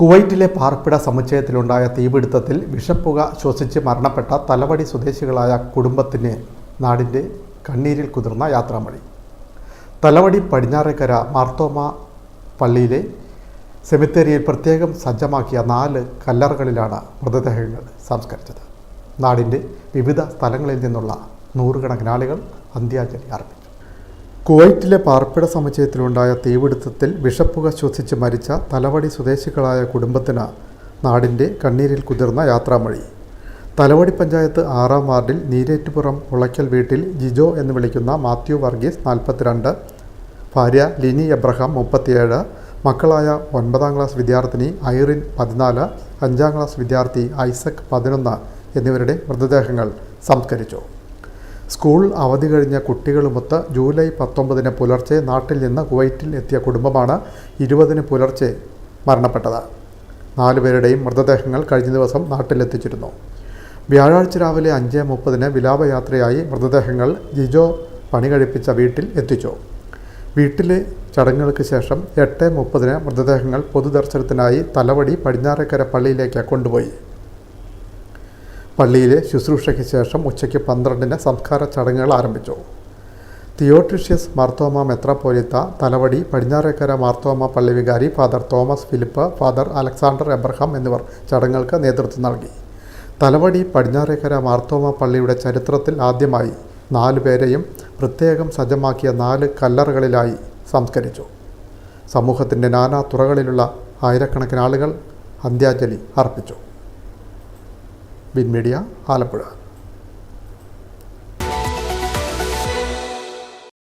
കുവൈറ്റിലെ പാർപ്പിട സമുച്ചയത്തിലുണ്ടായ തീപിടുത്തത്തിൽ വിഷപ്പുക ശ്വസിച്ച് മരണപ്പെട്ട തലവടി സ്വദേശികളായ കുടുംബത്തിന് നാടിന്റെ കണ്ണീരിൽ കുതിർന്ന യാത്രാമണി. തലവടി പടിഞ്ഞാറേക്കര മാർത്തോമ പള്ളിയിലെ സെമിത്തേരിയിൽ പ്രത്യേകം സജ്ജമാക്കിയ നാല് കല്ലറകളിലാണ് മൃതദേഹങ്ങൾ സംസ്കരിച്ചത്. നാടിന്റെ വിവിധ സ്ഥലങ്ങളിൽ നിന്നുള്ള നൂറുകണക്കിനാളികൾ അന്ത്യാഞ്ജലി അർപ്പിച്ചു. കുവൈറ്റിലെ പാർപ്പിട സമുച്ചയത്തിലുണ്ടായ തീപിടുത്തത്തിൽ വിഷപ്പുക ശ്വസിച്ച് മരിച്ച തലവടി സ്വദേശികളായ കുടുംബത്തിന് നാടിന്റെ കണ്ണീരിൽ കുതിർന്ന യാത്രാമൊഴി. തലവടി പഞ്ചായത്ത് ആറാം വാർഡിൽ നീരേറ്റുപുറം ഉളയ്ക്കൽ വീട്ടിൽ ജിജോ എന്ന് വിളിക്കുന്ന മാത്യു വർഗീസ് നാൽപ്പത്തിരണ്ട് ഭാര്യ ലിനി എബ്രഹാം മുപ്പത്തിയേഴ് മക്കളായ ഒൻപതാം ക്ലാസ് വിദ്യാർത്ഥിനി ഐറിൻ പതിനാല് അഞ്ചാം ക്ലാസ് വിദ്യാർത്ഥി ഐസക് പതിനൊന്ന് എന്നിവരുടെ മൃതദേഹങ്ങൾ സംസ്കരിച്ചു. സ്കൂൾ അവധി കഴിഞ്ഞ കുട്ടികളുമൊത്ത് ജൂലൈ പത്തൊമ്പതിന് പുലർച്ചെ നാട്ടിൽ നിന്ന് കുവൈറ്റിൽ എത്തിയ കുടുംബമാണ് ഇരുപതിന് പുലർച്ചെ മരണപ്പെട്ടത്. നാലുപേരുടെയും മൃതദേഹങ്ങൾ കഴിഞ്ഞ ദിവസം നാട്ടിലെത്തിച്ചിരുന്നു. വ്യാഴാഴ്ച രാവിലെ അഞ്ച് മുപ്പതിന് വിലാപയാത്രയായി മൃതദേഹങ്ങൾ ജിജോ പണി കഴിപ്പിച്ച വീട്ടിൽ എത്തിച്ചു. വീട്ടിലെ ചടങ്ങുകൾക്ക് ശേഷം എട്ട് മുപ്പതിന് മൃതദേഹങ്ങൾ പൊതുദർശനത്തിനായി തലവടി പടിഞ്ഞാറേക്കര പള്ളിയിലേക്ക് കൊണ്ടുപോയി. പള്ളിയിലെ ശുശ്രൂഷയ്ക്ക് ശേഷം ഉച്ചയ്ക്ക് പന്ത്രണ്ടിന് സംസ്കാര ചടങ്ങുകൾ ആരംഭിച്ചു. തിയോട്രിഷ്യസ് മാർത്തോമ മെത്രാപ്പോലിത്ത തലവടി പടിഞ്ഞാറേക്കര മാർത്തോമ പള്ളി വികാരി father Thomas Philip father Alexander Abraham എന്നിവർ ചടങ്ങുകൾക്ക് നേതൃത്വം നൽകി. തലവടി പടിഞ്ഞാറേക്കര മാർത്തോമ പള്ളിയുടെ ചരിത്രത്തിൽ ആദ്യമായി നാല് പേരെയും പ്രത്യേകം സജ്ജമാക്കിയ നാല് കല്ലറകളിലായി സംസ്കരിച്ചു. സമൂഹത്തിന്റെ നാനാ തുറകളിലുള്ള ആയിരക്കണക്കിന് ആളുകൾ അന്ത്യാഞ്ജലി അർപ്പിച്ചു. Bin media Alappuzha